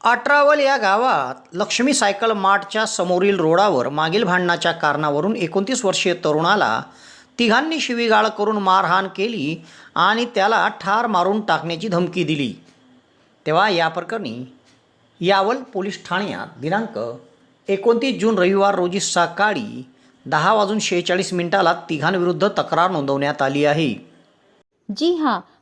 अठरावल या गावात लक्ष्मी सायकल मार्टच्या समोरील रोडावर मागील भांडणाच्या कारणावरून एकोणतीस वर्षीय तरुणाला तिघांनी शिवीगाळ करून मारहाण केली आणि त्याला ठार मारून टाकण्याची धमकी दिली. तेव्हा या प्रकरणी यावल पोलीस ठाण्यात दिनांक एकोणतीस जून रविवार रोजी सकाळी दहा वाजून शेहेचाळीस मिनिटाला तिघांविरुद्ध तक्रार नोंदवण्यात आली आहे. जी हां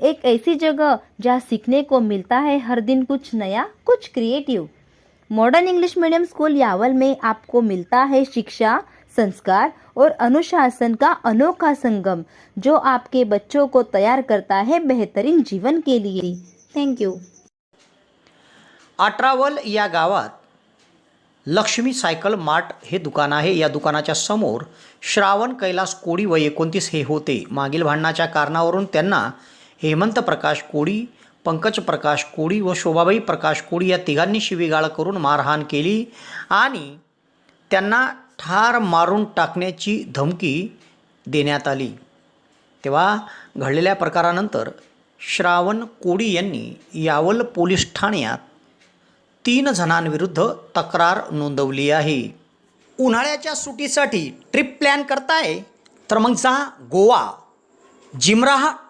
एक ऐसी जगह जहाँ सीखने को मिलता है हर दिन कुछ नया कुछ creative Modern English medium school Yawal में आपको मिलता है शिक्षा संस्कार और अनुशासन का अनोखा संगम जो आपके बच्चों को तैयार करता है बेहतरीन जीवन के लिए. थैंक यू आट्रावल या गावात लक्ष्मी सायकल मार्ट हे दुकान आहे. या दुकानाच्या समोर श्रावण कैलास कोळी व एकोणतीस हे होते. मागील भांडणाच्या कारणावरून त्यांना हेमंत प्रकाश कोळी पंकज प्रकाश कोळी व शोभाबाई प्रकाश कोळी या तिघांनी शिवीगाळ करून मारहाण केली आणि त्यांना ठार मारून टाकण्याची धमकी देण्यात आली. तेव्हा घडलेल्या प्रकारानंतर श्रावण कोळी यांनी यावल पोलीस ठाण्यात तीन जणांविरुद्ध तक्रार नोंदवली आहे. उन्हाळ्याच्या सुटीसाठी ट्रिप प्लॅन करताय? तर मग जा Goa. Jimraha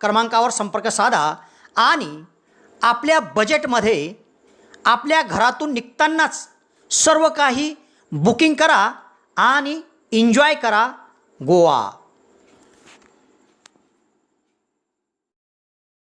क्रमांकावर संपर्क साधा आणि आपल्या बजेटमध्ये आपल्या घरातून निघतानाच सर्व काही बुकिंग करा आणि एन्जॉय करा गोवा.